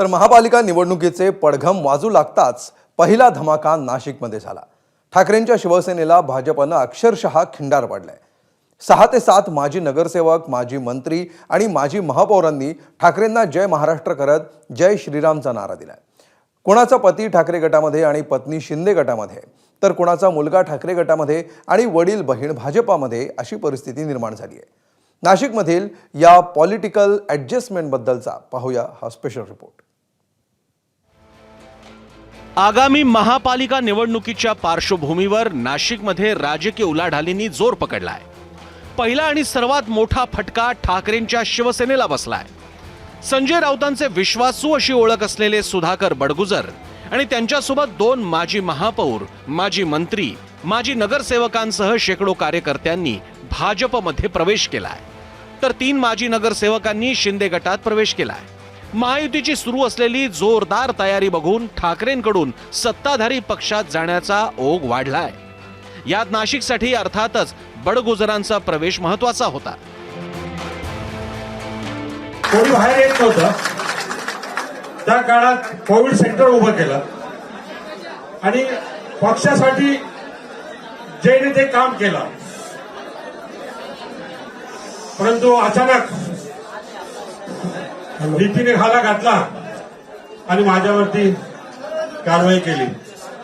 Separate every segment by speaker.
Speaker 1: तर महापालिका निवडणुकीचे पडघम वाजू लागताच पहिला धमाका नाशिकमध्ये झाला. ठाकरेंच्या शिवसेनेला भाजपनं अक्षरशः खिंडार पाडलाय. सहा ते सात माजी नगरसेवक माजी मंत्री आणि माजी महापौरांनी ठाकरेंना जय महाराष्ट्र करत जय श्रीरामचा नारा दिलाय. कोणाचा पती ठाकरे गटामध्ये आणि पत्नी शिंदे गटामध्ये? तर कोणाचा मुलगा ठाकरे गटामध्ये आणि वडील बहीण भाजपामध्ये अशी परिस्थिती निर्माण झाली आहे नाशिकमधील या पॉलिटिकल ॲडजस्टमेंटबद्दलचा पाहूया हा स्पेशल रिपोर्ट
Speaker 2: आगामी महापालिका निवडणुकीच्या पार्श्वभूमीवर नाशिकमध्ये राजकीय उलाढालींनी जोर पकडलाय. पहिला आणि सर्वात मोठा फटका ठाकरेंच्या शिवसेनेला बसलाय. संजय राऊतांचे विश्वासू अशी ओळख असलेले सुधाकर बडगुजर आणि त्यांच्यासोबत दोन माजी महापौर माजी मंत्री माजी नगरसेवकांसह शेकडो कार्यकर्त्यांनी भाजपमध्ये प्रवेश केलाय. तर तीन माजी नगरसेवकांनी शिंदे गटात प्रवेश केलाय. महायुतीची सुरू असलेली जोरदार तयारी बघून ठाकरेंकडून सत्ताधारी पक्षात जाण्याचा ओघ वाढलाय. यात नाशिकसाठी अर्थातच बडगुजरांचा प्रवेश महत्त्वाचा होता.
Speaker 3: कोणी बाहेर येत नव्हतं. त्या काळात कोविड सेंटर उभं केलं. आणि पक्षासाठी जयने ते काम केलं. परंतु अचानक नीतीने खाला घातला आणि माझ्यावरती कारवाई केली.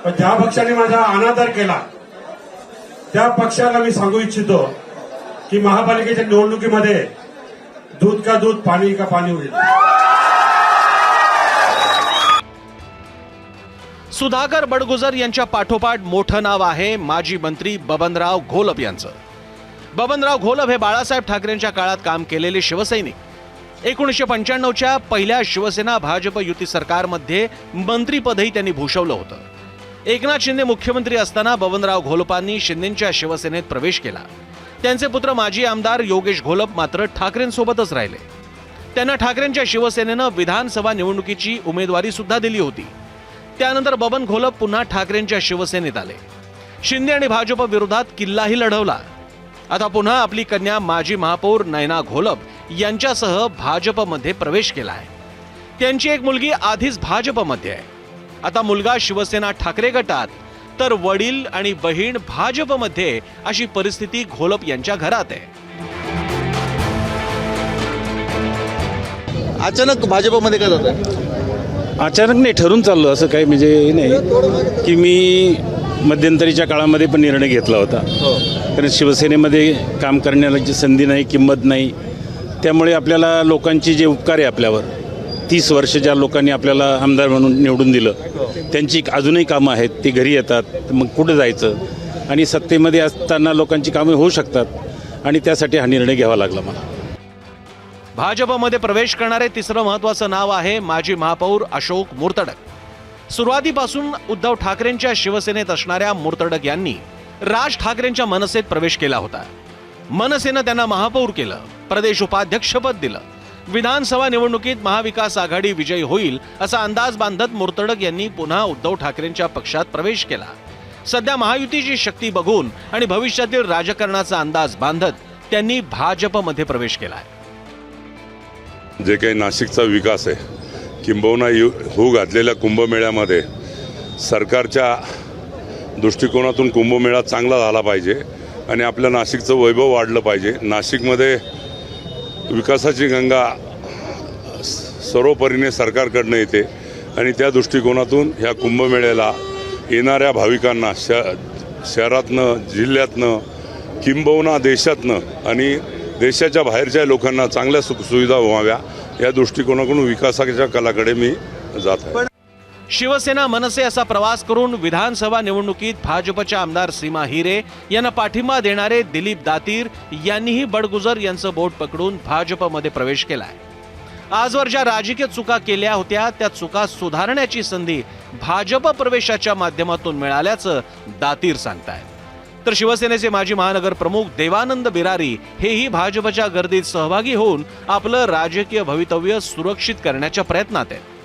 Speaker 3: पण ज्या पक्षाने माझा अनादर केला त्या पक्षाला मी सांगू इच्छितो की महापालिकेच्या निवडणुकीमध्ये दूध का दूध पाणी का पाणी होईल.
Speaker 2: सुधाकर बडगुजर यांच्या पाठोपाठ मोठं नाव आहे माजी मंत्री बबनराव घोलप यांचं. बबनराव घोलप हे बाळासाहेब ठाकरेंच्या काळात काम केलेले शिवसैनिक. एकोणीसशे पंच्याण्णवच्या पहिल्या शिवसेना भाजप युती सरकारमध्ये मंत्रीपदही त्यांनी भूषवलं होतं. एकनाथ शिंदे मुख्यमंत्री असताना बबनराव घोलपांनी शिंदेच्या शिवसेनेत प्रवेश केला. त्यांचे पुत्र माजी आमदार योगेश घोलप मात्र ठाकरेंसोबतच राहिले. त्यांना ठाकरेंच्या शिवसेनेनं विधानसभा निवडणुकीची उमेदवारी सुद्धा दिली होती. त्यानंतर बबन घोलप पुन्हा ठाकरेंच्या शिवसेनेत आले. शिंदे आणि भाजप विरोधात किल्लाही लढवला. आता पुन्हा आपली कन्या माजी महापौर नयना घोलप यांच्यासह भाजपमध्ये प्रवेश केला आहे त्यांची एक मुलगी आधीच भाजपमध्ये आहे. आता मुलगा शिवसेना ठाकरे गटात तर वडील आणि बहीण भाजपमध्ये अशी परिस्थिती घोलप यांच्या घरात आहे.
Speaker 4: अचानक भाजपमध्ये का जात
Speaker 5: अचानक नाही ठरून चाललो असं काही म्हणजे हे नाही की मी मध्यंतरीच्या काळामध्ये पण निर्णय घेतला होता. कारण शिवसेनेमध्ये काम करण्याची संधी नाही किंमत नाही. त्यामुळे आपल्याला लोकांची जे उपकार आहे आपल्यावर तीस वर्ष ज्या लोकांनी आपल्याला आमदार म्हणून निवडून दिलं त्यांची अजूनही कामं आहेत ती घरी येतात मग कुठं जायचं? आणि सत्तेमध्ये असताना लोकांची कामे होऊ शकतात आणि त्यासाठी हा निर्णय घ्यावा लागला मला.
Speaker 2: भाजपमध्ये प्रवेश करणारे तिसरं महत्वाचं नाव आहे माजी महापौर अशोक मुर्तडक. सुरुवातीपासून उद्धव ठाकरेंच्या शिवसेनेत असणाऱ्या मुर्तडक यांनी राज ठाकरेंच्या मनसेत प्रवेश केला होता. मनसेनं त्यांना महापौर केलं प्रदेश उपाध्यक्षपद दिलं. विधानसभा निवडणुकीत महाविकास आघाडी विजयी होईल असा अंदाज बांधत मुर्तडक यांनी पुन्हा उद्धव ठाकरेंच्या पक्षात प्रवेश केला. सध्या महायुतीची शक्ती बघून आणि भविष्यातील राजकारणाचा अंदाज बांधत त्यांनी भाजपमध्ये प्रवेश केला
Speaker 6: जे काही नाशिकचा विकास आहे किंबहुना यु होऊ घातलेल्या कुंभमेळ्यामध्ये सरकारच्या दृष्टिकोनातून कुंभमेळा चांगला झाला पाहिजे. आणि आपल्या नाशिकचं वैभव वाढलं पाहिजे. नाशिकमध्ये विकासाची गंगा स- सर्वपरीने सरकारकडनं येते. आणि त्या दृष्टिकोनातून ह्या कुंभमेळ्याला येणाऱ्या भाविकांना श शहरातनं जिल्ह्यातनं किंबहुना देशातनं आणि देशाच्या बाहेरच्या लोकांना चांगल्या सुखसुविधा व्हाव्या या दृष्टिकोनाकडून विकासाच्या कलाकडे मी जात आहे.
Speaker 2: शिवसेना मनसे असा प्रवास करून विधानसभा निवडणुकीत भाजपच्या आमदार सीमा हिरे यांना पाठिंबा देणारे दिलीप दातीर यांनीही बडगुजर यांचं बोट पकडून भाजपमध्ये प्रवेश केलाय. आजवर ज्या राजकीय चुका केल्या होत्या त्या चुका सुधारण्याची संधी भाजप प्रवेशाच्या माध्यमातून मिळाल्याचं दातीर सांगतायत. तर शिवसेनेचे माजी महानगर प्रमुख देवानंद बिरारी हेही भाजपच्या गर्दीत सहभागी होऊन आपलं राजकीय भवितव्य सुरक्षित करण्याच्या प्रयत्नात आहेत.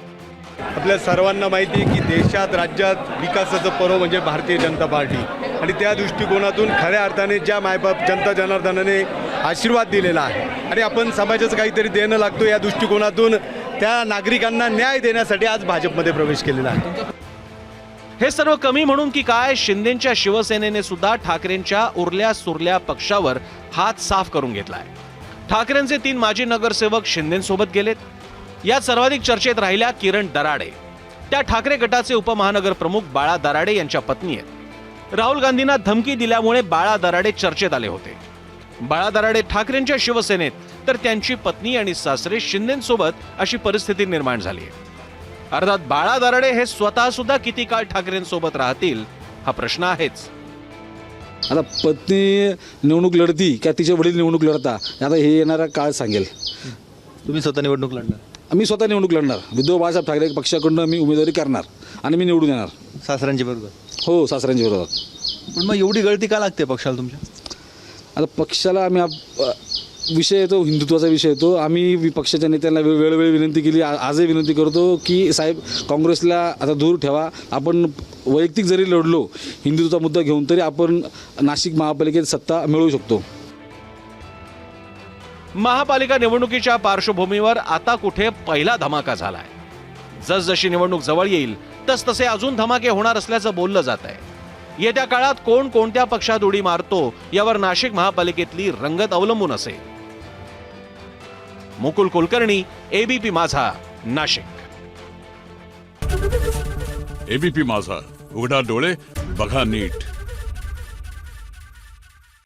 Speaker 7: आपल्या सर्वांना माहिती आहे की देशात राज्यात विकासाचं पर्व म्हणजे भारतीय जनता पार्टी. आणि त्या दृष्टिकोनातून खऱ्या अर्थाने ज्या मायबाप जनता जनार्दनाने आशीर्वाद दिलेला आहे आणि आपण समाजाचं काहीतरी देणं लागतो या दृष्टिकोनातून त्या नागरिकांना न्याय देण्यासाठी आज भाजपमध्ये प्रवेश केलेला आहे.
Speaker 2: हे सर्व कमी म्हणून की काय शिंदेच्या शिवसेनेने सुद्धा ठाकरेंच्या उरल्या सुरल्या पक्षावर हात साफ करून घेतलाय. ठाकरेंचे तीन माजी नगरसेवक शिंदेसोबत गेलेत. यात सर्वाधिक चर्चेत राहिल्या किरण दराडे. त्या ठाकरे गटाचे उपमहानगर प्रमुख बाळा दराडे यांच्या पत्नी आहेत. राहुल गांधींना धमकी दिल्यामुळे बाळा दराडे चर्चेत आले होते. बाळा दराडे ठाकरेंच्या शिवसेनेत तर त्यांची पत्नी आणि सासरे शिंदेसोबत अशी परिस्थिती निर्माण झाली आहे. अर्थात बाळा दराडे हे स्वतः सुद्धा किती काळ ठाकरेंसोबत राहतील हा प्रश्न आहेच.
Speaker 8: आता पत्नी निवडणूक लढती का तिचे वडील निवडणूक लढता आता हे येणारा काळ सांगेल.
Speaker 4: तुम्ही स्वतः निवडणूक लढणार.
Speaker 8: मी स्वतः निवडणूक लढणार. उद्धव बाळासाहेब ठाकरे पक्षाकडून मी उमेदवारी करणार आणि मी निवडून येणार.
Speaker 4: सासऱ्यांच्या बरोबर.
Speaker 8: हो सासऱ्यांच्या विरोधात
Speaker 4: पण मग एवढी गळती का लागते पक्षाला तुमच्या?
Speaker 8: आता पक्षाला आम्ही आप- अ, विषय येतो हिंदुत्वाचा विषय येतो. आम्ही वि- पक्षाच्या नेत्यांना वे- वेळोवेळी विनंती केली. आ- आजही विनंती करतो की साहेब काँग्रेसला आता दूर ठेवा. आपण वैयक्तिक जरी लढलो हिंदुत्वाचा मुद्दा घेऊन तरी आपण नाशिक महापालिकेत सत्ता मिळवू शकतो.
Speaker 2: महापालिका निवडणुकीच्या पार्श्वभूमीवर आता कुठे पहिला धमाका झालाय? जसजशी निवडणूक जवळ येईल तसतसे अजून धमाके होणार असल्याचं बोललं जात आहे येत्या काळात कोण कोणत्या पक्षात उडी मारतो यावर नाशिक महापालिकेतली रंगत अवलंबून असेल. मुकुल कुलकर्णी एबीपी माझा नाशिक.
Speaker 9: एबीपी माझा उघडा डोळे बघा नीट.